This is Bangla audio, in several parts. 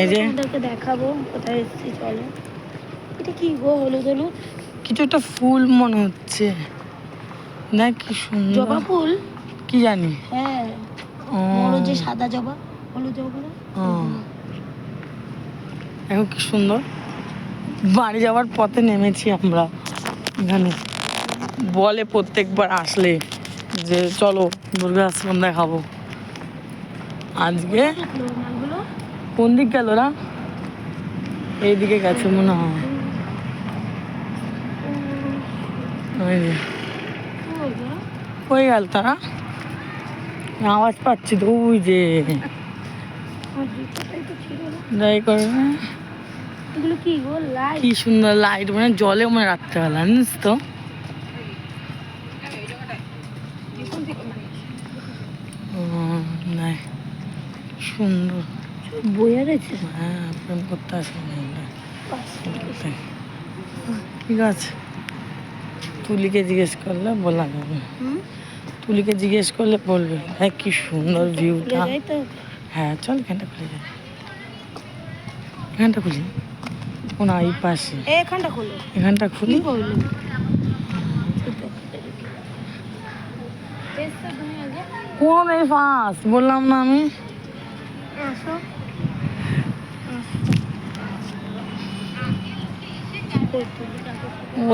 এই যে। দেখাবো কোথায় এসেছি চলো। এটা কি গো হলুদ হলুদ? কিছু একটা ফুল মনে হচ্ছে। না কি সুন্দর। জবা ফুল? কি জানি। হ্যাঁ। যে সাদা জবা হলুদ জবা। দেখো কি সুন্দর। বাড়ি যাওয়ার পথে নেমেছি আমরা। এখানে বলে প্রত্যেকবার আসলে যে চলো দুর্গা আশ্রম দেখাবো। আজকে কোন দিক গেল না এইদিকে গেছে মনে হয়। ওই গেল তারা। আওয়াজ পাচ্ছি তো ওই যে। যাই করে কি সুন্দর লাইট মানে জলে মানে রাত্রেবেলা জানিস তো। নাই সুন্দর। বইয়া রয়েছে হ্যাঁ প্রেম করতে আসে ঠিক আছে। তুলিকে জিজ্ঞেস করলে বলা যাবে। তুলিকে জিজ্ঞেস করলে বলবে। হ্যাঁ কি সুন্দর ভিউটা তো। হ্যাঁ চল এখানটা খুলে যাই। এখানটা খুলি। কোন এই পাশে। এখানটা খোলো। এখানটা খুলি। কোন এই পাশ? বললাম না আমি। আসো।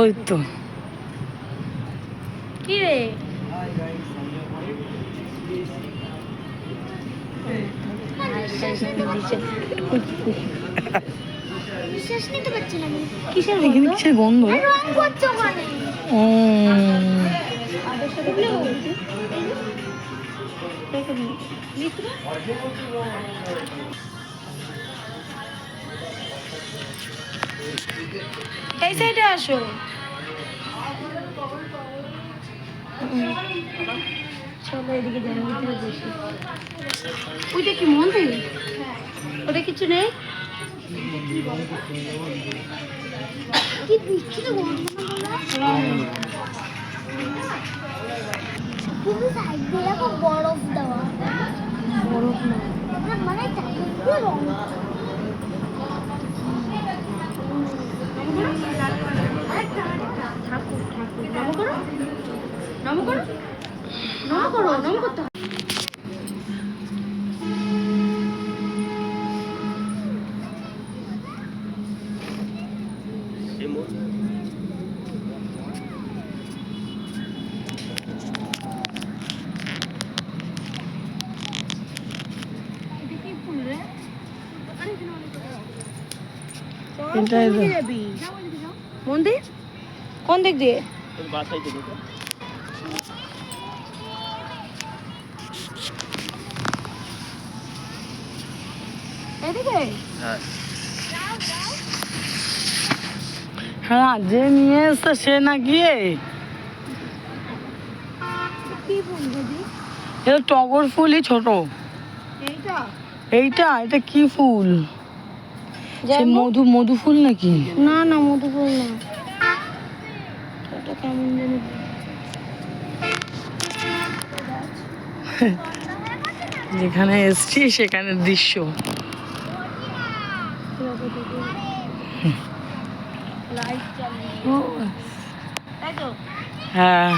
ওই তো। কি রে? কিসের গন্ধ? কিসের এই সাইডে আসো। চলো এদিকে যাই ভিতরে বসি। ওইটা কি মন্দির? ওটা কিছু নেই? কি পুরো সাইড বরফ দেওয়া বরফ মানে রং ঠাকুর ঠাকুর নম করো নম করো নম করো। এটা কি ফুল রে? চল, এটাই কোন তো। দিকে যাবি? মন্দির কোন দিক দিয়ে? হ্যাঁ যে নিয়ে এসছে সে না গিয়ে। এটা টগর ফুলই ছোট। এইটা? এইটা? এটা কি ফুল? সে মধু মধু ফুল নাকি? না না মধু ফুল না। এটা কেমন জানি যেখানে এসছি সেখানে দৃশ্য। হ্যাঁ।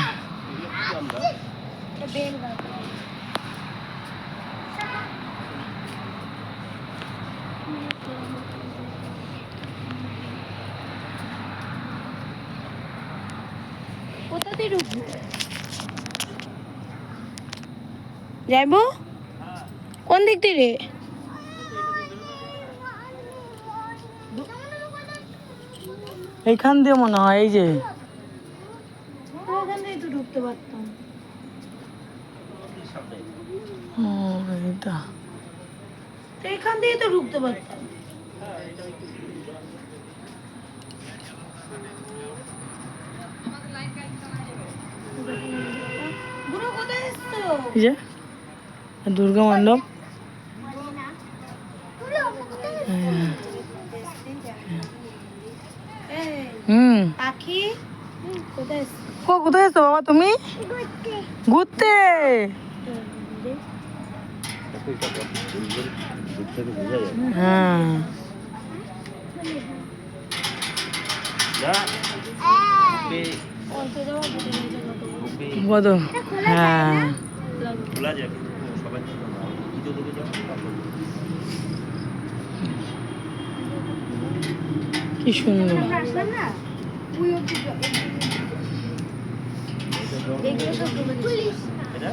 দিয়ে ঢুকবো যাইবো? কোন দিক দিয়ে রে? এইখান দিয়ে মনে হয় এই যে। ওখান দিয়ে তো ঢুকতে পারতাম। এখান দিয়ে তো ঢুকতে পারতাম। যে দুর্গা মণ্ডপ। হুম। ও কোথায় এসছো বাবা তুমি? ঘুরতে। হ্যাঁ।, হ্যাঁ। বলো। হ্যাঁ। খোলা যায় কিন্তু সবাই পুজো দেবে যখন কি সুন্দর। এটা?